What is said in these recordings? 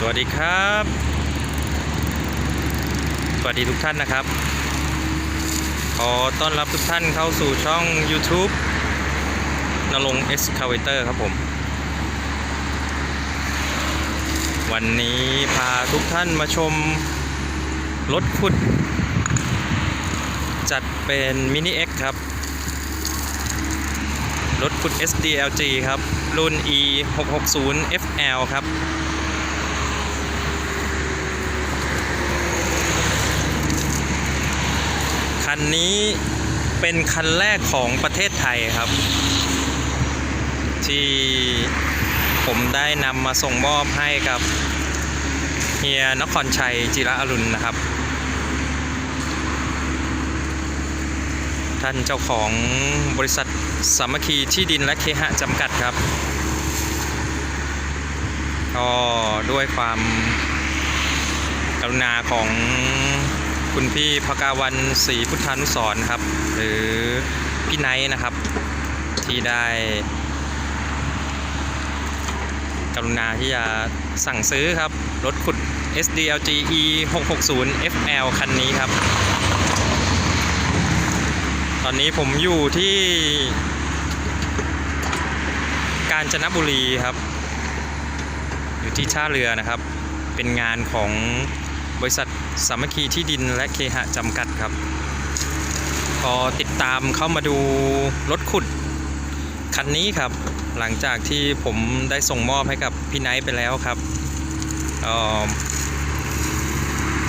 สวัสดีครับ สวัสดีทุกท่านนะครับ ขอต้อนรับทุกท่านเข้าสู่ช่อง YouTube นรงเอ็กซ์คาเวเตอร์ครับผม วันนี้พาทุกท่านมาชมรถขุด จัดเป็นมินิ X ครับ รถขุด SDLG ครับ รุ่น E 6 6 0 FL ครับ คันนี้เป็นคันแรกของประเทศไทยครับ ที่ผมได้นำมาส่งมอบให้กับเฮียนครชัยจิระอรุณนะครับ ท่านเจ้าของบริษัทสามัคคีที่ดินและเคหะจำกัดครับ ก็ด้วยความกรุณาของ คุณพี่พกาวันศรีพุทธานุสรครับ หรือพี่ไนท์นะครับ ที่ได้ กรุณาที่จะสั่งซื้อครับ รถขุด SDLG E 660 FL คันนี้ครับ ตอนนี้ผมอยู่ที่ กาญจนบุรีครับ อยู่ที่ท่าเรือนะครับ เป็นงานของ บริษัทสามัคคีที่ดินและเคหะจำกัดครับ ก็ติดตามเข้ามาดูรถขุดคันนี้ครับ หลังจากที่ผมได้ส่งมอบให้กับพี่ไนท์ไปแล้วครับ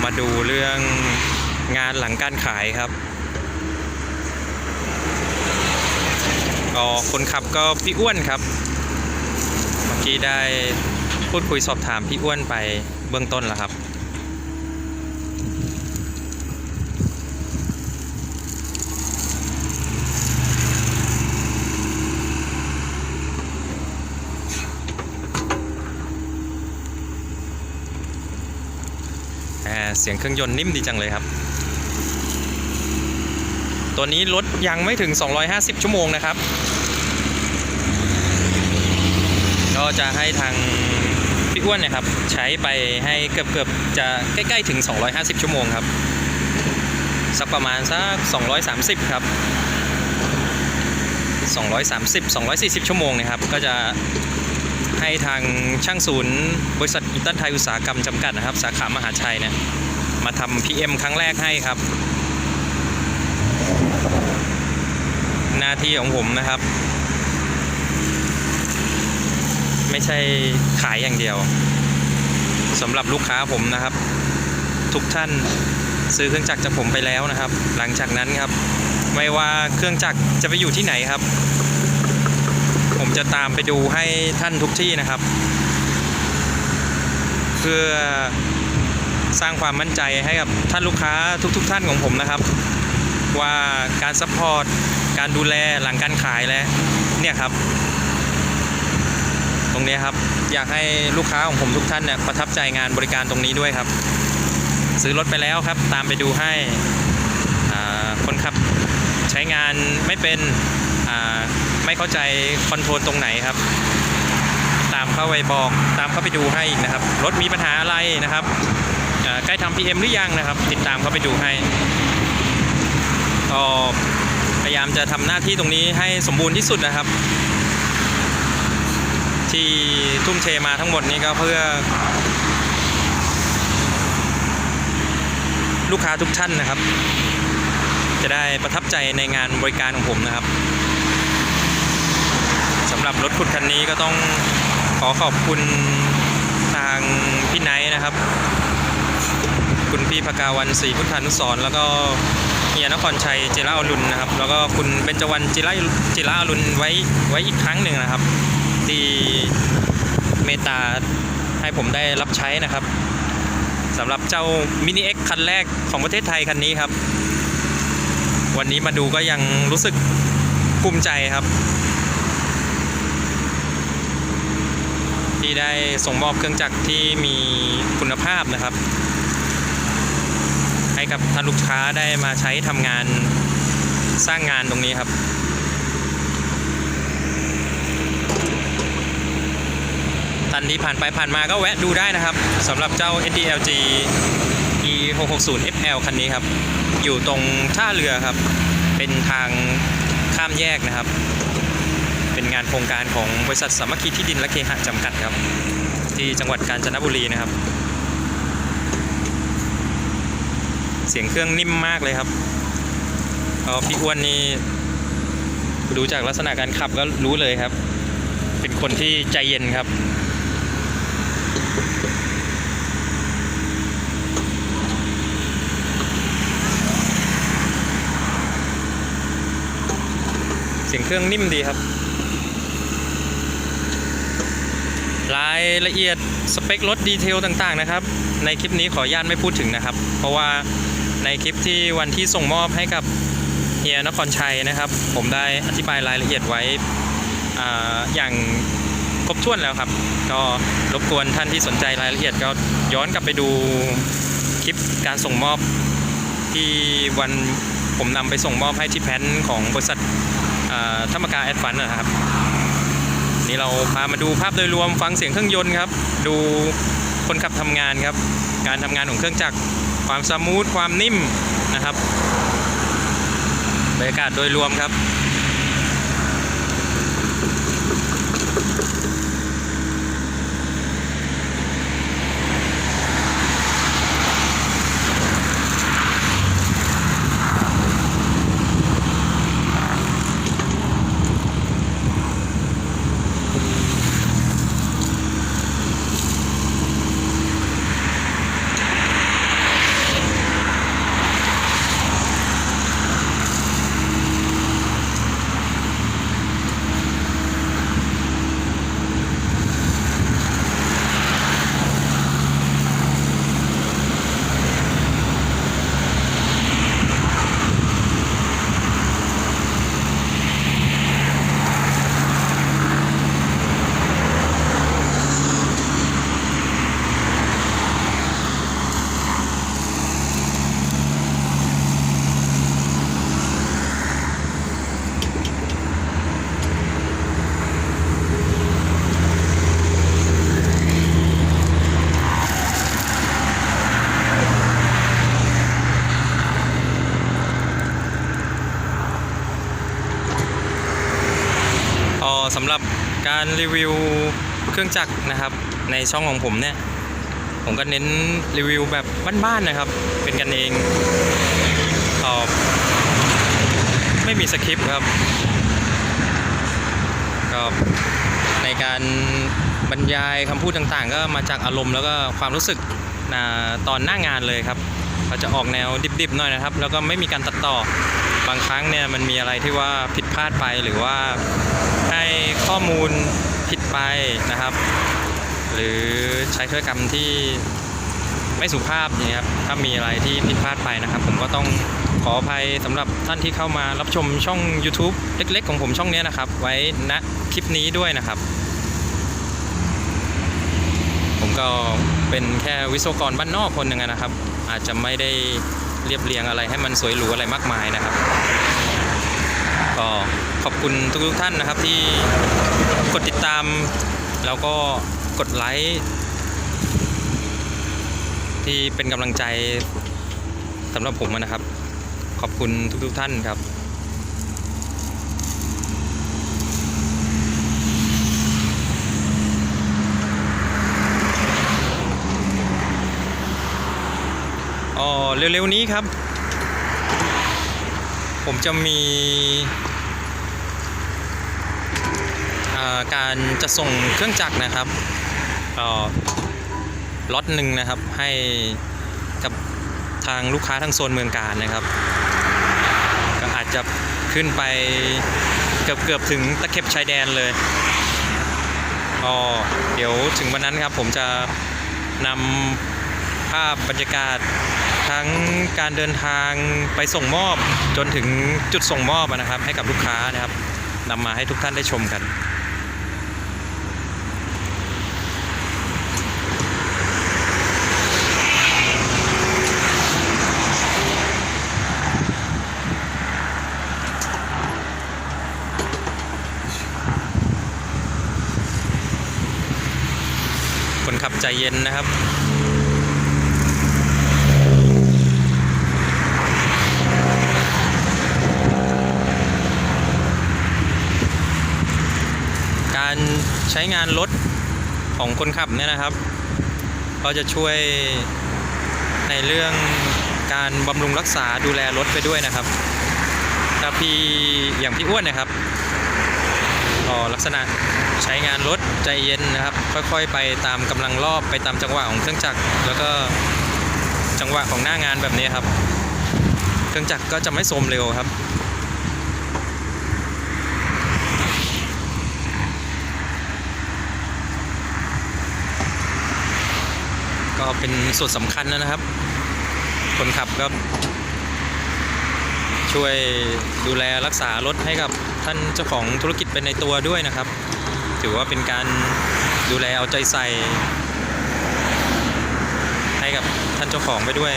มาดูเรื่องงานหลังการขายครับก็คนขับก็พี่อ้วนครับ เมื่อกี้ได้พูดคุยสอบถามพี่อ้วนไปเบื้องต้นแล้วครับ เสียงเครื่องยนต์นิ่มดีจังเลยครับ ตัวนี้รถยังไม่ถึง 250 ชั่วโมงนะครับ ก็จะให้ทางพี่อ้วนเนะครับ ใช้ไปให้เกือบเกือบๆจะใกล้ๆถึง 250 ชั่วโมงครับ สักประมาณสัก 230 ครับ 230 240 ชั่วโมงนะครับ ก็จะให้ทางช่างศูนย์ บริษัทอิตันไทยอุตสาหกรรมจำกัดนะครับ สาขามหาชัยเนี่ย มาทำ PM ครั้งแรกให้ครับ หน้าที่ของผมนะครับ ไม่ใช่ขายอย่างเดียวสำหรับลูกค้าผมนะครับ ทุกท่านซื้อเครื่องจักรจากผมไปแล้วนะครับ หลังจากนั้นครับ ไม่ว่าเครื่องจักรจะไปอยู่ที่ไหนครับ ผมจะตามไปดูให้ท่านทุกที่นะครับ เพื่อ สร้างความมั่นใจให้กับท่านลูกค้าทุกๆท่านของผมนะครับ ว่าการซัพพอร์ตการดูแลหลังการขายและเนี่ยครับ ตรงนี้ครับอยากให้ลูกค้าของผมทุกท่านเนี่ยประทับใจงานบริการตรงนี้ด้วยครับ ซื้อรถไปแล้วครับ ตามไปดูให้คนขับใช้งานไม่เป็นไม่เข้าใจคอนโทรลตรงไหนครับ ตามเข้าไปบอกตามเข้าไปดูให้อีกนะครับ รถมีปัญหาอะไรนะครับ ใกล้ทำ PM หรือยังนะครับ ติดตามเข้าไปดูให้ก็พยายามจะทำหน้าที่ตรงนี้ให้สมบูรณ์ที่สุดนะครับ ที่ทุ่มเทมาทั้งหมดนี้ก็เพื่อ ลูกค้าทุกท่านนะครับ จะได้ประทับใจในงานบริการของผมนะครับสำหรับรถขุดคันนี้ก็ต้องขอขอบคุณทางพี่ไนท์นะครับ คุณพี่พกาวันศรีพุทธานุสรณ์แล้วก็เฮียนครชัยเจระอรุณนะครับ แล้วก็คุณเบญจวรรณจิระจิระอรุณไว้ไว้อีกครั้งหนึ่งนะครับ ที่เมตตาให้ผมได้รับใช้นะครับสำหรับเจ้ามินิเอ็กคันแรกของประเทศไทยคันนี้ครับ วันนี้มาดูก็ยังรู้สึกภูมิใจครับ ที่ได้ส่งมอบเครื่องจักรที่มีคุณภาพนะครับ ให้กับท่านลูกค้าได้มาใช้ทำงานสร้างงานตรงนี้ครับ ท่านที่ผ่านไปผ่านมาก็แวะดูได้นะครับสำหรับเจ้า SDLG E 6 6 0 FL คันนี้ครับ อยู่ตรงท่าเรือครับ เป็นทางข้ามแยกนะครับ เป็นงานโครงการของบริษัทสามัคคีที่ดินและเคหะจำกัดครับ ที่จังหวัดกาญจนบุรีนะครับ เสียงเครื่องนิ่มมากเลยครับก็พี่อ้วนนี่ดูจากลักษณะการขับก็รู้เลยครับ เป็นคนที่ใจเย็นครับ เสียงเครื่องนิ่มดีครับ รายละเอียดสเปครถดีเทลต่างๆนะครับ ในคลิปนี้ขออนุญาตไม่พูดถึงนะครับ เพราะว่า ในคลิปที่วันที่ส่งมอบให้กับเฮียนครชัยนะครับ ผมได้อธิบายรายละเอียดไว้ออย่างครบถ้วนแล้วครับ ก็รบกวนท่านที่สนใจรายละเอียดก็ย้อนกลับไปดูคลิปการส่งมอบที่วันผมนำไปส่งมอบให้ที่แพนของบริษัทธรรมกาแอดฟันนะครับ นี่เราพามาดูภาพโดยรวมฟังเสียงเครื่องยนต์ครับ ดูคนขับทำงานครับ การทำงานของเครื่องจักร ความสมูทความนิ่มนะครับบรรยากาศโดยรวมครับ อ๋อสำหรับ การรีวิวเครื่องจักรนะครับ ในช่องของผมเนี่ย ผมก็เน้นรีวิวแบบบ้านๆนะครับ เป็นกันเองตอบไม่มีสคริปต์ครับก็ในการบรรยายคำพูดต่างๆ ก็มาจากอารมณ์แล้วก็ความรู้สึกนะตอนหน้างานเลยครับก็จะออกแนวดิบๆหน่อยนะครับ แล้วก็ไม่มีการตัดต่อบางครั้งเนี่ยมันมีอะไรที่ว่าผิดพลาดไปหรือว่า ให้ข้อมูลผิดไปนะครับ หรือใช้ถ้อยคำที่ไม่สุภาพอย่างนี้ครับถ้ามีอะไรที่ผิดพลาดไปนะครับ ผมก็ต้องขออภัยสำหรับท่านที่เข้ามารับชมช่อง YouTube เล็ก ๆ ของผมช่องนี้นะครับ ไว้ณคลิปนี้ด้วยนะครับ ผมก็เป็นแค่วิศวกรบ้านนอกคนหนึ่งนะครับ อาจจะไม่ได้เรียบเรียงอะไรให้มันสวยหรูอะไรมากมายนะครับ ก็ขอบคุณทุกๆท่านนะครับที่กดติดตาม แล้วก็กดไลค์ที่เป็นกำลังใจสำหรับผมนะครับ ขอบคุณทุกๆท่านครับอ๋อเร็วๆนี้ครับ ผมจะมี การจะส่งเครื่องจักรนะครับล็อตหนึ่งนะครับให้กับทางลูกค้าทางโซนเมืองการนะครับ ก็อาจจะขึ้นไปเกือบเกือบถึงตะเข็บชายแดนเลยก็เดี๋ยวถึงวันนั้นครับผมจะนำภาพบรรยากาศทั้งการเดินทางไปส่งมอบจนถึงจุดส่งมอบนะครับ ให้กับลูกค้านะครับนำมาให้ทุกท่านได้ชมกัน คนขับใจเย็นนะครับ การใช้งานรถของคนขับเนี่ยนะครับ ก็จะช่วยในเรื่องการบำรุงรักษาดูแลรถไปด้วยนะครับถ้าพี่อย่างพี่อ้วนนะครับก็ลักษณะใช้งานรถ ใจเย็นนะครับ ค่อยๆ ไปตามกำลังรอบไปตามจังหวะของเครื่องจักร แล้วก็จังหวะของหน้างานแบบนี้ครับ เครื่องจักรก็จะไม่โทมเร็วครับก็เป็นส่วนสำคัญนะครับ คนขับก็ช่วยดูแลรักษารถให้กับท่านเจ้าของธุรกิจเป็นในตัวด้วยนะครับ ถือว่าเป็นการดูแลเอาใจใส่ ให้กับท่านเจ้าของไปด้วย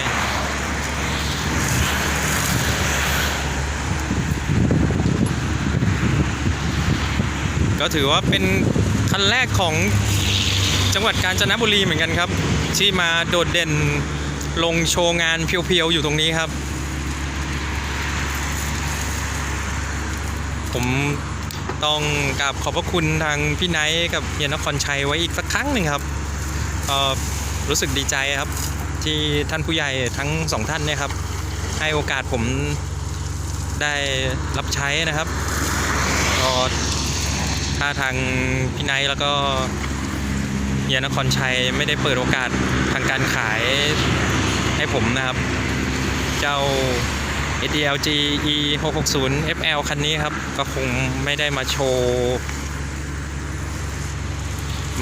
ก็ถือว่าเป็นคันแรกของจังหวัดกาญจนบุรีเหมือนกันครับ ที่มาโดดเด่นลงโชว์งานเพียวๆ อยู่ตรงนี้ครับ ผม ต้องกราบขอบพระคุณทางพี่ไนท์กับเฮียนครชัยไว้อีกสักครั้งหนึ่งครับอือรู้สึกดีใจครับ ที่ท่านผู้ใหญ่ทั้งสองท่านเนี่ยครับ ให้โอกาสผมได้รับใช้นะครับก็ถ้าทางพี่ไนท์แล้วก็เฮียนครชัยไม่ได้เปิดโอกาสทางการขายให้ผมนะครับ เจ้า SDLG E 660 FL คันนี้ครับ ก็คงไม่ได้มาโชว์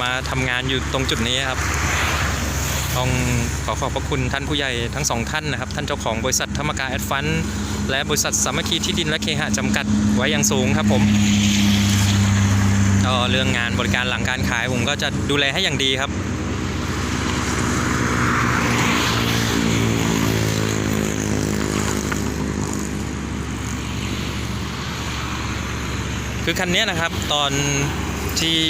มาทำงานอยู่ตรงจุดนี้ครับ ต้องขอขอบพระคุณท่านผู้ใหญ่ทั้งสองท่านนะครับ ท่านเจ้าของบริษัทธรรมกาแอดฟันและบริษัทสามัคคีที่ดินและเคหะจำกัดไว้อย่างสูงครับผมก็เรื่องงานบริการหลังการขายผมก็จะดูแลให้อย่างดีครับ คือคันนี้นะครับตอนที่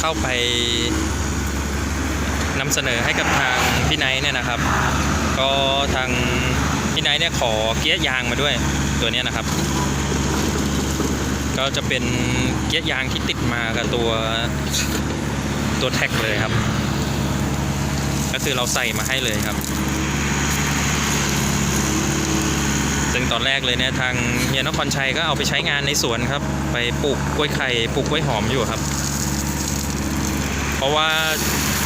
เข้าไปนำเสนอให้กับทางพี่ไนท์เนี่ยนะครับ ก็ทางพี่ไนท์เนี่ยขอเกียร์ยางมาด้วยตัวนี้นะครับ ก็จะเป็นเกียร์ยางที่ติดมากับตัวตัวแท็กเลยครับ ก็คือเราใส่มาให้เลยครับ ซึ่งตอนแรกเลยเนี่ยทางเฮียนครชัยก็เอาไปใช้งานในสวนครับ ไปปลูกกล้วยไข่ปลูกกล้วยหอมอยู่ครับ เพราะว่า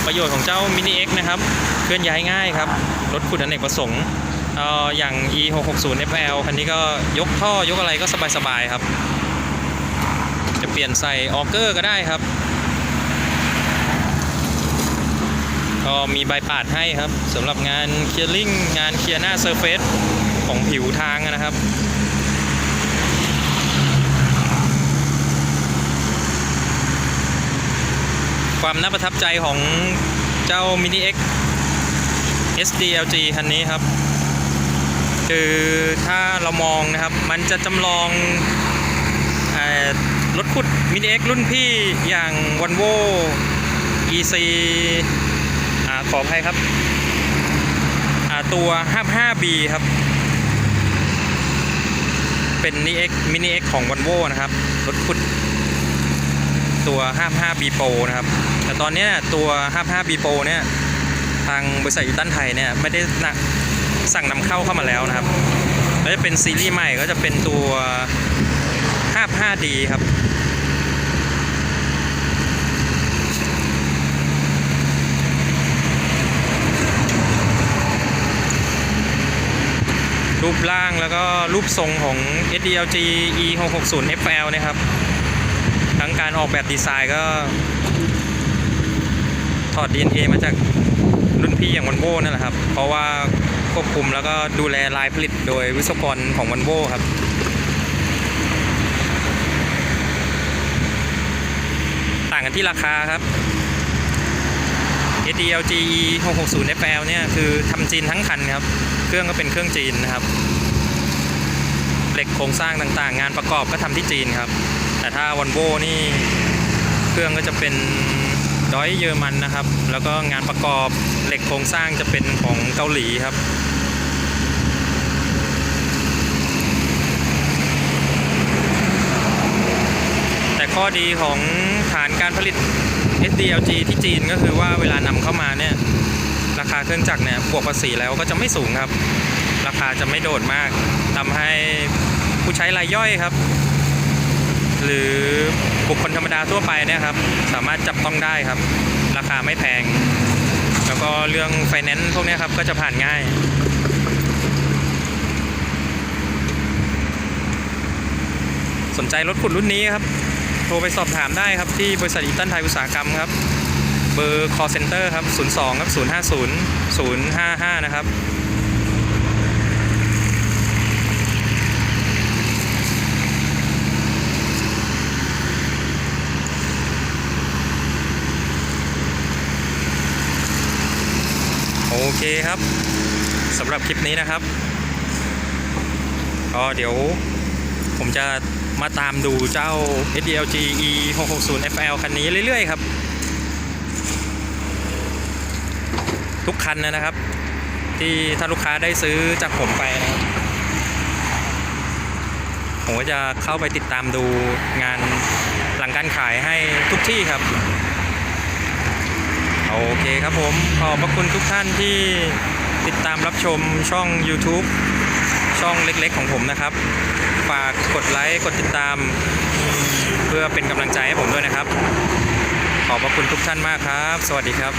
ประโยชน์ของเจ้ามินิ X นะครับ เคลื่อนย้ายง่ายครับ รถขุดอเนกประสงค์เอ่ออย่าง E 6 6 0 FL คันนี้ก็ยกท่อยกอะไรก็สบายๆครับ จะเปลี่ยนใส่ออเกอร์ก็ได้ครับ ก็มีใบปาดให้ครับสำหรับงานเคลียร์ลิงงานเคลียร์หน้าเซอร์เฟซ ของผิวทางนะครับความน่าประทับใจของเจ้า Mini X SDLG คันนี้ครับ คือถ้าเรามองนะครับ มันจะจำลองรถขุด Mini X รุ่นพี่อย่าง Volvo EC อขออภัยครับอ่าตัว 55B ครับ เป็น Mini X Mini X ของ Volvo นะครับ รถขุดตัว 55B Pro นะครับ แต่ตอนนี้ตัว 55B Pro เนี่ย ทางบริษัทอีตันไทยเนี่ย ไม่ได้สั่งนำเข้าเข้ามาแล้วนะครับ แล้วจะเป็นซีรีส์ใหม่ก็จะเป็นตัว 55D ครับ รูปร่างแล้วก็รูปทรงของ SDLG E 6 6 0 FL นะครับ ทั้งการออกแบบดีไซน์ก็ ถอด DNA มาจากรุ่นพี่อย่างวันโวนั่นแหละครับ เพราะว่าควบคุมแล้วก็ดูแลลายผลิตโดยวิศวกรของวันโวครับต่างกันที่ราคาครับ SDLG E 660 FL เนี่ย คือทำจีนทั้งคันครับ เครื่องก็เป็นเครื่องจีนนะครับ เหล็กโครงสร้างต่างๆ งานประกอบก็ทำที่จีนครับ แต่ถ้าวันโวนี่เครื่องก็จะเป็นดอยเยอรมันนะครับ แล้วก็งานประกอบเหล็กโครงสร้างจะเป็นของเกาหลีครับแต่ข้อดีของฐานการผลิต SDLG ที่จีนก็คือว่าเวลานำเข้ามาเนี่ย ราคาเครื่องจักรเนี่ยบวกภาษีแล้วก็จะไม่สูงครับ ราคาจะไม่โดดมากทำให้ผู้ใช้รายย่อยครับ หรือบุคคลธรรมดาทั่วไปเนี่ยครับ สามารถจับต้องได้ครับ ราคาไม่แพง แล้วก็เรื่องไฟแนนซ์พวกนี้ครับก็จะผ่านง่ายสนใจรถขุดรุ่นนี้ครับ โทรไปสอบถามได้ครับที่บริษัทอีตันไทยอุตสาหกรรมครับ เบอร์ call center ครับ 02 ครับ 050 055 นะครับโอเคครับสำหรับคลิปนี้นะครับก็เดี๋ยวผมจะมาตามดูเจ้า SDLG E 660 FL คันนี้เรื่อยๆครับ ทุกคันนะครับ ที่ถ้าลูกค้าได้ซื้อจากผมไปนะครับผมก็จะเข้าไปติดตามดูงานหลังการขายให้ทุกที่ครับ โอเคครับผมขอบพระคุณทุกท่านที่ติดตามรับชมช่อง YouTube ช่องเล็กๆของผมนะครับ ฝากกดไลค์กดติดตาม เพื่อเป็นกำลังใจให้ผมด้วยนะครับ ขอบพระคุณทุกท่านมากครับ สวัสดีครับ